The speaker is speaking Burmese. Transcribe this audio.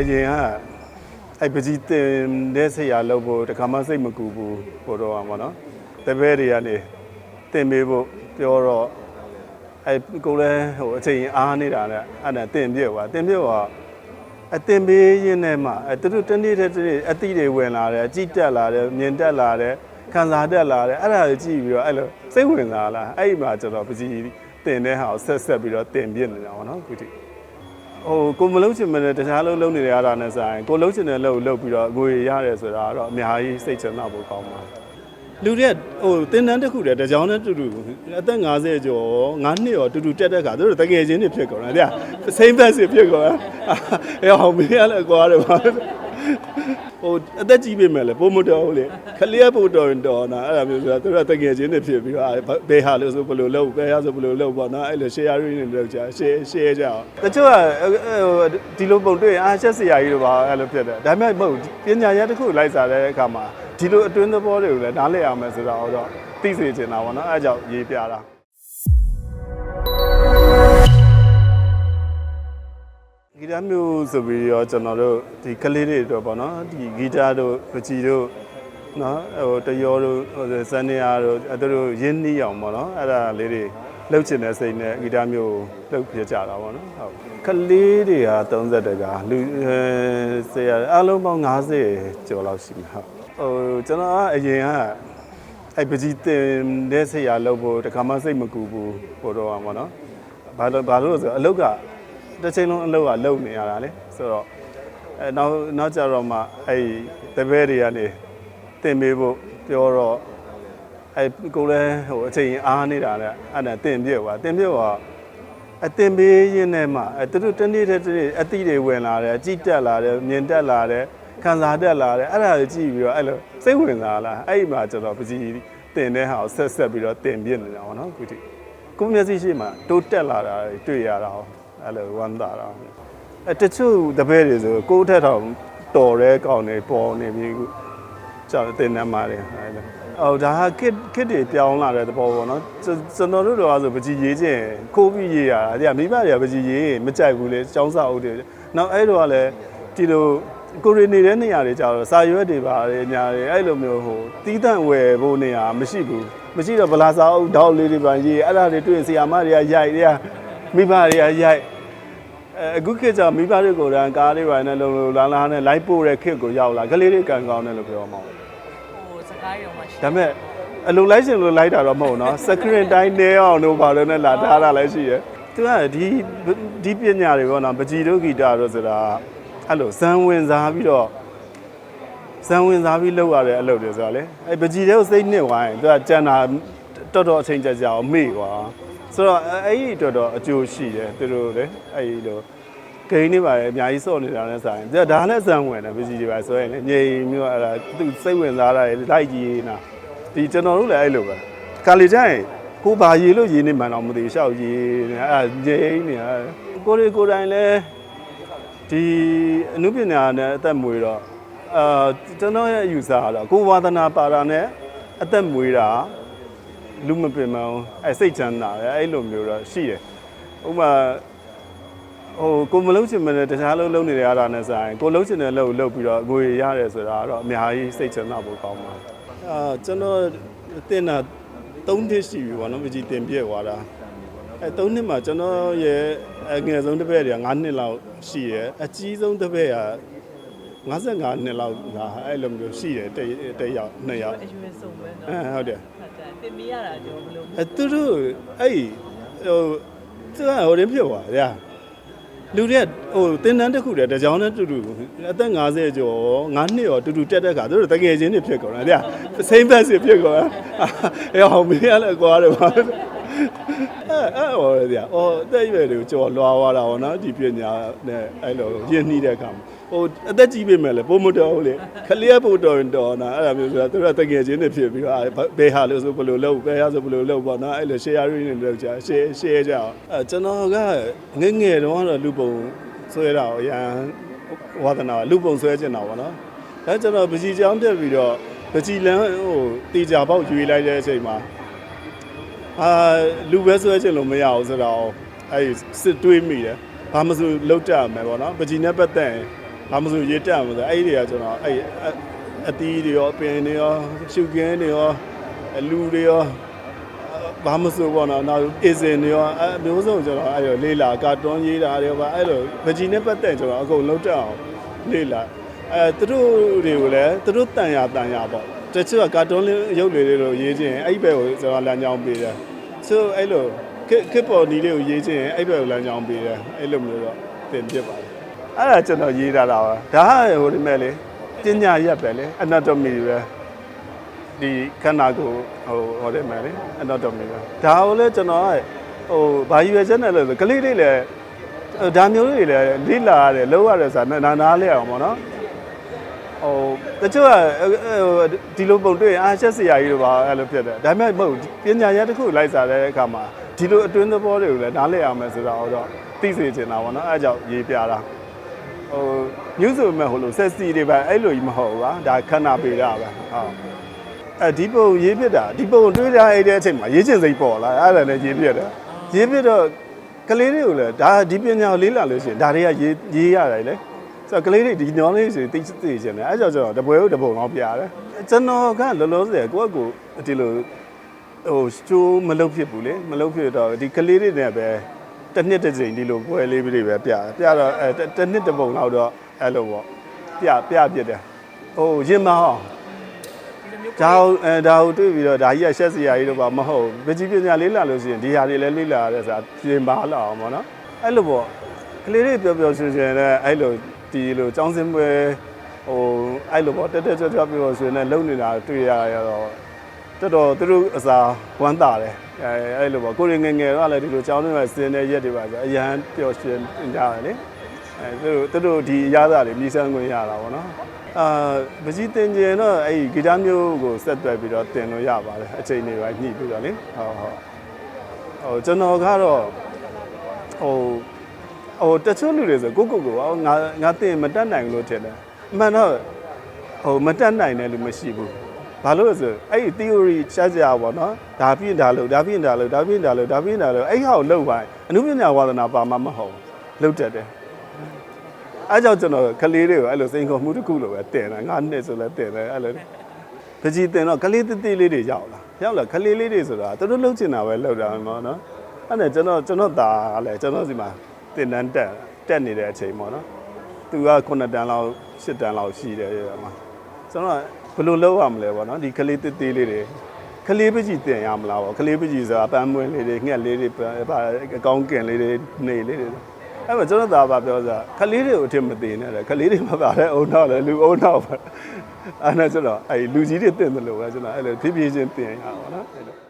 အရင်ကအဲ့ပကြီးတင်တဲ့ဆရာလုပ်ဖို့တခါမှစိတ်မကူဘူးပို့တော့ပါနော်တပည့်တွေကနေတင်ပေးဖို့ပြောတော့အဲ့ကိုလည်းဟိုအချိန်အားနေတာနဲ့အဲ့ဒါတင်ပြွာတင်ပြွာအတင်ပေးရင်းနဲ့မှအဲ့သူတို့တနေ့တစ်နေ့အတိတွေဝင်လာတယ်အကြည့်တက်လာတယ်မြင်တက်လာတယ်ခံစားတက်လာတယ်အဲ့ဒါကိုကြည့်ပြီးတော့အဲ့လိုစိတ်ဝင်စားလာအဲ့ဒီမှာကျွန်တော်ပကြီးတင်တဲ့ဟာကိုဆက်ဆက်ပြီးတော့တင်ပြနေတာပေါ့နော်ခုထိ ဟိုကိုမလုံးချင်မနဲ့တခြားလုံးလုံးနေတဲ့အားဒါနဲ့ဆိုင်ကိုလုံးချင်တဲ့လုံးလုံးပြီးတော့ငွေရတယ်ဆိုတာကတော့အများကြီးစိတ်ချမ်းသာဖို့ကောင်းပါလူတွေကဟိုတင်းတန်းတစ်ခုတည်းတကြောင်နဲ့တူတူအသက်50ကျော်9နှစ်ရောတူတူတက်တဲ့ခါသူတို့တကယ်ချင်းတွေဖြစ်ကုန်တယ်တဲ့စိမ့်ဘက်စီဖြစ်ကုန်တယ်အဲဟောမင်းရလဲကွာတယ်ပါ ဟိုအသက်ကြီးပြီမဲ့လေပုံမတော်ဘူးလေခလျက်ပို့တော်ရင်တော်နာအဲ့ဒါမျိုးဆိုတာသူတို့တကယ်ချင်းတွေဖြစ်ပြီးတော့ဘယ်ဟာလို့ဆိုဘယ်လိုလုပ်ဘယ်ဟာဆိုဘယ်လိုလုပ်ပေါ့နော်အဲ့လို share ရင်းတွေလုပ်ကြ share share ကြအောင်တချို့ကဒီလိုပုံတွေ့အားချက်စရာကြီးတို့ပါအဲ့လိုဖြစ်တယ်ဒါပေမဲ့မဟုတ်ပညာရတစ်ခုလိုက်စားတဲ့အခါမှာဒီလိုအတွင်းသဘောတွေကိုလည်းနားလည်အောင်မယ်ဆိုတော့တော့သိစေချင်တာပေါ့နော်အဲ့ကြောင့်ရေးပြတာ ဂီတမျိုးဆိုပြီးတော့ကျွန်တော်တို့ဒီကလေးတွေတော့ပေါ့နော်ဒီဂီတတို့ပချီတို့နော်ဟိုတယောတို့ဟိုစနေယာတို့အဲတို့ရင်းနှီးအောင်ပေါ့နော်အဲ့ဒါလေးတွေလှုပ်ချင်တဲ့စိတ်နဲ့ဂီတမျိုးလှုပ်ပြကြတာပေါ့နော်ဟုတ်ကလေးတွေက30တကလူအဲဆရာအားလုံးပေါင်း90ကျော်လောက်ရှိမှာဟုတ်ဟိုကျွန်တော်ကအရင်ကအဲ့ပကြီးတင်တဲ့ဆရာလုပ်ဖို့တခါမှစိတ်မကူဘူးပို့တော့ပါပေါ့နော်ဘာလို့ဘာလို့လဲဆိုတော့အလုတ်က တစ်ချိန်လုံးအလုတ်ကလုံနေရတာလေဆိုတော့အဲနောက်နောက်ကြတော့မှအဲ့တပည့်တွေကနေတင်ပေးဖို့ပြောတော့အဲကိုလည်းဟိုအချိန်အားနေတာနဲ့အဲ့ဒါတင်ပြွာတင်ပြွာအတင်ပေးရင်းနဲ့မှအဲသူတို့တနေ့တစ်နေ့အတိတွေဝင်လာတယ်အကြည့်တက်လာတယ်မြင်တက်လာတယ်ခံစားတက်လာတယ်အဲ့ဒါကိုကြည့်ပြီးတော့အဲ့လိုစိတ်ဝင်စားလာအဲ့ဒီမှာကျွန်တော်ပကြီးတင်တဲ့ဟာကိုဆက်ဆက်ပြီးတော့တင်ပြနေတာပေါ့နော်ခုထိကိုမျက်စိရှိမှတိုးတက်လာတာတွေ့ရတာ အဲ့လိုဝမ်းသာတာအဲတချို့တပည့်တွေဆိုကိုယ်ထက်တော့တော်တဲ့ကောင်တွေပေါ်နေပြီခုကြောက်တင်နေမှာတယ်အဲ့ဒါအော်ဒါဟာခစ်ခစ်တွေပြောင်းလာတဲ့သဘောပေါ့နော်ကျွန်တော်တို့တော့ဆိုပကြီးရေးခြင်းခိုးပြီးရေးရတာတဲ့မိဘတွေကပကြီးရေးမကြိုက်ဘူးလေចောင်းစာအုပ်တွေနောက်အဲ့တော့ကလည်းဒီလိုကိုရီနေတဲ့နေရာတွေကြတော့စာရွက်တွေပါတယ်ညာတွေအဲ့လိုမျိုးဟိုတီးတန့်ဝယ်ဖို့နေရာမရှိဘူးမရှိတော့ဗလာစာအုပ်တောက်လေးတွေပါရေးအဲ့ဒါတွေတွေ့ရင်ဆီယာမတွေကရိုက်တွေက မိဘတွေကရိုက်အဲအခုခေတ်ကျမိဘတွေကိုယ်တိုင်ကားလေးပါနဲ့လုံလုံလာလာနဲ့လိုက်ပို့တဲ့ခေတ်ကိုရောက်လာကလေးတွေကန်ကောင်းတယ်လို့ပြောမှာပေါ့ဟိုစကားရုံမှာရှိဒါပေမဲ့အလိုလိုက်ရှင်လိုလိုက်တာတော့မဟုတ်နော်စကရင်တိုင်းနေအောင်လို့ပါလို့နဲ့လာထားတာလည်းရှိရယ်သူကဒီဒီပညာတွေပေါ့နော်ပကြီးတို့ဂီတာတို့ဆိုတာအဲ့လိုဇံဝင်စားပြီးတော့ဇံဝင်စားပြီးလောက်ရတဲ့အလုပ်တွေဆိုတာလေအဲ့ပကြီးတွေကိုစိတ်နှစ်ဝိုင်းသူကကြံတာတော်တော်အချိန်ကြာကြာအောင်မေ့ကွာ ဆိုတော့အဲ့ဒီတော်တော်အကျိုးရှိတယ်သူတို့လေအဲ့ဒီလိုဂိမ်းနေပါလေအများကြီးစော့နေတာနဲ့ဆိုင်ဒါဒါနဲ့ဇံဝင်တယ်ပကြီးတွေပါဆိုရင်လေငြိမ်မျိုးအဲ့ဒါသူစိတ်ဝင်စားတာလေလိုက်ကြည့်နေတာဒီကျွန်တော်တို့လည်းအဲ့လိုပဲကာလီကျရင်ကိုဘာရေလို့ရေနေမှန်တော့မသိဘူးရှောက်ရေနေအဲ့ဒါငြိမ်းနေတာကိုရီကိုယ်တိုင်လည်းဒီအနုပညာနဲ့အသက်မွေတော့အာကျွန်တော်ရဲ့အယူဆကတော့ကိုဝါသနာပါတာနဲ့အသက်မွေတာ လူမပင်မအောင်အဲ့စိတ်ချမ်းသာတယ်အဲ့လိုမျိုးတော့ရှိတယ်ဥပမာဟိုကိုမလုံးချင်မနဲ့တခြားလုံးလုံးနေတဲ့အားဒါနဲ့ဆိုင်ကိုလုံးချင်တဲ့လုံးလုံးပြီးတော့ငွေရတယ်ဆိုတာကတော့အများကြီးစိတ်ချမ်းသာဖို့ကောင်းပါတယ်အာကျွန်တော်တင်တာ3နှစ်ရှိပြီပေါ့နော်မကြီးတင်ပြည့်သွားတာအဲ3နှစ်မှာကျွန်တော်ရဲ့အငယ်ဆုံးတစ်ပည့်တွေက9နှစ်လောက်ရှိရယ်အကြီးဆုံးတစ်ပည့်က 55နှစ်လောက်ကအဲ့လိုမျိုးရှိတယ်တစ်တစ်ယောက်နှစ်ယောက်အရွယ်ဆုံးပဲအဲနော်ဟုတ်တယ်ဟုတ်တယ်တင်မရတာကြောဘယ်လိုအဲသူတို့အဲ့ဟိုသူကဟိုရင်းဖြစ်သွားဗျာလူတွေကဟိုတင်တန်းတစ်ခုတည်းတကြောင်နဲ့တူတူအသက်50ကျော်9နှစ်ရောတူတူတက်တဲ့ခါသူတို့တကယ်ချင်းတွေဖြစ်ကုန်တယ်ဗျာစိမ့်ဘက်စီဖြစ်ကုန်တယ်အဲဟောမင်းရလဲကွာတယ်ပါအဲအဲ့ဟောရဗျာအော်အသက်အရွယ်တွေကိုကြော်လွားသွားတာဟောနော်ဒီပညာနဲ့အဲ့လိုရင်းနှီးတဲ့အခါမှာ ဟိုအသက်ကြီးပြီမဲ့လေပုံမတော်ဘူးလေခလျက်ပို့တော်ရင်တော်နာအဲ့ဒါမျိုးဆိုတာသူတို့တကယ်ချင်းတွေဖြစ်ပြီးတော့ဘယ်ဟာလို့ဆိုဘယ်လိုလုပ်ဘယ်ဟာဆိုဘယ်လိုလုပ်ပေါ့နော်အဲ့လို share ရင်းတွေလုပ်ကြ share share ကြအောင်အဲကျွန်တော်ကငယ်ငယ်တုန်းကတော့လူပုံဆွဲတာကိုအရန်ဝါသနာလူပုံဆွဲကျင်တာပေါ့နော်အဲကျွန်တော်ပကြီးချောင်းပြက်ပြီးတော့ပကြီးလန်းဟိုတီကြပေါက်ယူလိုက်တဲ့အချိန်မှာအာလူပဲဆွဲချင်လို့မရဘူးဆိုတော့အဲ့စစ်တွေးမိတယ်ဘာမှမဆိုလောက်ကြမယ်ပေါ့နော်ပကြီးနဲ့ပတ်သက်ရင် ဘာမှမဆိုရေးတက်မှာဆိုအဲ့ဒီတွေကကျွန်တော်အဲ့အအတီးတွေရောအပင်တွေရောရှုပ်ကင်းတွေရောအလူတွေရောဘာမှမဆိုပေါ့နော်နောက်အစင်တွေရောအမျိုးစုံကျွန်တော်အဲ့လိုလေးလာကာတွန်းရေးတာတွေရောပါအဲ့လိုဗကြီးနဲ့ပတ်သက်ကျွန်တော်အကုန်လုံးတက်အောင်လေးလာအဲသူတို့တွေကိုလည်းသူတို့တန်ရတန်ရပေါ့တချို့ကကာတွန်းလေးရုပ်လေးတွေလိုရေးခြင်းအဲ့ဘက်ကိုကျွန်တော်လမ်းကြောင်းပေးတယ်ဆိုအဲ့လိုခက်ခက်ပေါ်နီးလေးကိုရေးခြင်းအဲ့ဘက်ကိုလမ်းကြောင်းပေးတယ်အဲ့လိုမျိုးတော့တင်ပြပါတယ် အဲ့ဒါကျွန်တော်ရေးထားတာပါဒါကဟိုဒီမဲ့လေပညာရက်ပဲလေ anatomy ပဲဒီခန္ဓာကိုယ်ဟိုဟိုဒီမဲ့လေ anatomy ပဲဒါကိုလည်းကျွန်တော်ကဟိုဘာယူရချက်နဲ့လဲဆိုကလေးလေးလည်းဒါမျိုးတွေလည်းလိလာရတယ်လောက်ရတယ်ဆိုတာနာနာလေးအောင်ပေါ့နော်ဟိုတချို့ကဒီလိုပုံတွေ့ရင်အားချက်စရာကြီးလိုပါအဲ့လိုဖြစ်တယ်ဒါပေမဲ့မဟုတ်ပညာရက်တစ်ခုလိုက်စားတဲ့အခါမှာဒီလိုအတွင်းသဘောတွေကိုလည်းနားလည်အောင်မယ်ဆိုတော့တော့သိစေချင်တာပေါ့နော်အဲ့ကြောင့်ရေးပြတာ ဟိုညူးဆိုမဲ့ဟိုလိုဆက်စီတွေပဲအဲ့လိုကြီးမဟုတ်ဘူးကွာဒါခဏပေးတာပဲဟုတ်အဲဒီပုံရေးပြတာဒီပုံတွေးထားအဲ့တဲ့အချိန်မှာရေးချင်စိတ်ပေါ်လာအဲ့ဒါလည်းရေးပြတယ်ရေးပြတော့ကလေးတွေကိုလည်းဒါဒီပညာကိုလေးလာလို့ရှိရင်ဒါတွေကရေးရေးရတယ်လေဆိုတော့ကလေးတွေဒီညောင်းလေးဆိုသိသိချင်တယ်အဲ့ကြောင့်ကျွန်တော်တပွဲကိုတပုံတော့ပြရတယ်ကျွန်တော်ကလောလောဆယ်ကိုယ့်ကိုယ်ဒီလိုဟိုစတိုးမလုပ်ဖြစ်ဘူးလေမလုပ်ဖြစ်တော့ဒီကလေးတွေနဲ့ပဲ တစ်နှစ်တစ်ချိန်ဒီလိုပွဲလေးတွေပဲပြပြတော့အဲတစ်တစ်နှစ်တစ်ပုံလောက်တော့အဲ့လိုပေါ့ပြပြပြစ်တယ်ဟိုရင်မအောင်ဒီလိုမျိုးဒါဟိုအဲဒါဟိုတွေ့ပြီးတော့ဒါကြီးကရှက်စရာကြီးတော့ပါမဟုတ်ဘူးပကြီးပညာလေးလာလို့ရှိရင်ဒီဟာတွေလည်းလေးလာရတယ်ဆိုတာပြင်ပါလာအောင်ပေါ့နော်အဲ့လိုပေါ့ကလေးတွေပျော်ပျော်ရွှင်ရွှင်နဲ့အဲ့လိုဒီလိုចောင်းစင်းပွဲဟိုအဲ့လိုပေါ့တက်တက်ကြွကြွပျော်ပျော်ရွှင်နဲ့လုံနေတာတွေ့ရရတော့တော်တော်သူတို့အစာဝမ်းသာတယ် အဲအဲ့လိုပေါ့ကိုရင်ငယ်ငယ်တော့လည်းဒီလိုကြောင်းနေမှာစင်းတဲ့ရက်တွေပါဆိုအရန်ပျော်ရွှင်ကြတယ်လေအဲသူတို့သူတို့ဒီအရသာတွေမြည်ဆန်းခွင့်ရတာပေါ့နော်အာပကြီးတင်ကျင်တော့အဲ့ဒီဂီတမျိုးကိုဆက်သွယ်ပြီးတော့တင်လို့ရပါတယ်အချိန်တွေပါညှိပြီးတော့လေဟုတ်ဟုတ်ဟိုကျွန်တော်ကတော့ဟိုဟိုတချို့လူတွေဆိုကိုကိုကိုငါငါတင်မတက်နိုင်ဘူးလို့ထင်တယ်အမှန်တော့ဟိုမတက်နိုင်တဲ့လူမရှိဘူး ဘာလို့လဲဆိုအဲ့ဒီ theory ရှားကြပါဘောနော်ဒါပြင်းဒါလို့ဒါပြင်းဒါလို့ဒါပြင်းဒါလို့ဒါပြင်းဒါလို့အဲ့ဟာကိုလောက်ပါအနုပညာဝါသနာပါမှမဟုတ်ဘူးလောက်တတ်တယ်အဲ့ကြောင့်ကျွန်တော်ကလေးတွေကိုအဲ့လိုစိန်ခေါ်မှုတစ်ခုလိုပဲတင်တယ်ငါနှစ်ဆိုလဲတင်တယ်အဲ့လိုပကြီးတင်တော့ကလေးတိတိလေးတွေရောက်လာရောက်လာကလေးလေးတွေဆိုတာသူတို့လှုပ်ချင်တာပဲလှုပ်တာမှာနော်အဲ့နဲ့ကျွန်တော်ကျွန်တော်သားကလည်းကျွန်တော်စီမှာတင်တန်းတက်တက်နေတဲ့အချိန်ပေါ့နော်သူက9တန်းလောက်10တန်းလောက်ရှိတယ်ရမှာကျွန်တော်က ဘယ်လိုလုပ်ရမလဲပေါ့နော်ဒီကလေးတစ်သေးလေးတွေကလေးပကြီးတင်ရမလားပေါ့ကလေးပကြီးဆိုတာပန်းမွင်းလေးတွေငှက်လေးတွေပါအကောင်းကင်လေးတွေနေလေးတွေအဲ့မှာကျွန်တော်သာပါပြောစားကလေးတွေကိုအထင်မသေးနဲ့လေကလေးတွေမပါတဲ့အုံနောက်လေလူအုံနောက်ပဲအဲ့ဒါဆိုတော့အဲ့လူကြီးတွေတင်တယ်လို့ပဲကျွန်တော်အဲ့လိုဖြည်းဖြည်းချင်းတင်ရပါတော့နော်အဲ့လို